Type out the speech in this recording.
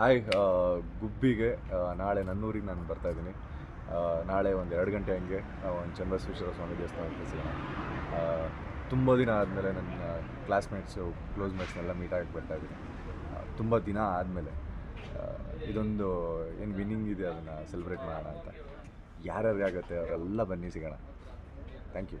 Hi uh, ಗುಬ್ಬಿಗೆ uh, ನಾಳೆ ನನ್ನೂರಿಗೆ ನಾನು ಬರ್ತಾ ಇದ್ದೀನಿ. ನಾಳೆ ಒಂದು ಎರಡು ಗಂಟೆ ಹಂಗೆ ಒಂದು ಚನ್ನಬಸವೇಶ್ವರ ಸ್ವಾಮಿ ದೇವಸ್ಥಾನಕ್ಕೆ ಸಿಗೋಣ ತುಂಬ ದಿನ ಆದಮೇಲೆ ನನ್ನ ಕ್ಲಾಸ್ಮೇಟ್ಸು ಕ್ಲೋಸ್ ಮೇಟ್ಸ್ನೆಲ್ಲ ಬರ್ತಾ ಇದ್ದೀನಿ. ತುಂಬ ದಿನ ಆದಮೇಲೆ ಇದೊಂದು ಏನು ವಿನ್ನಿಂಗ್ ಇದೆ ಅದನ್ನು ಸೆಲೆಬ್ರೇಟ್ ಮಾಡೋಣ ಅಂತ. ಯಾರ್ಯಾರಿಗೆ ಆಗುತ್ತೆ ಅವರೆಲ್ಲ ಬನ್ನಿ ಸಿಗೋಣ. Thank you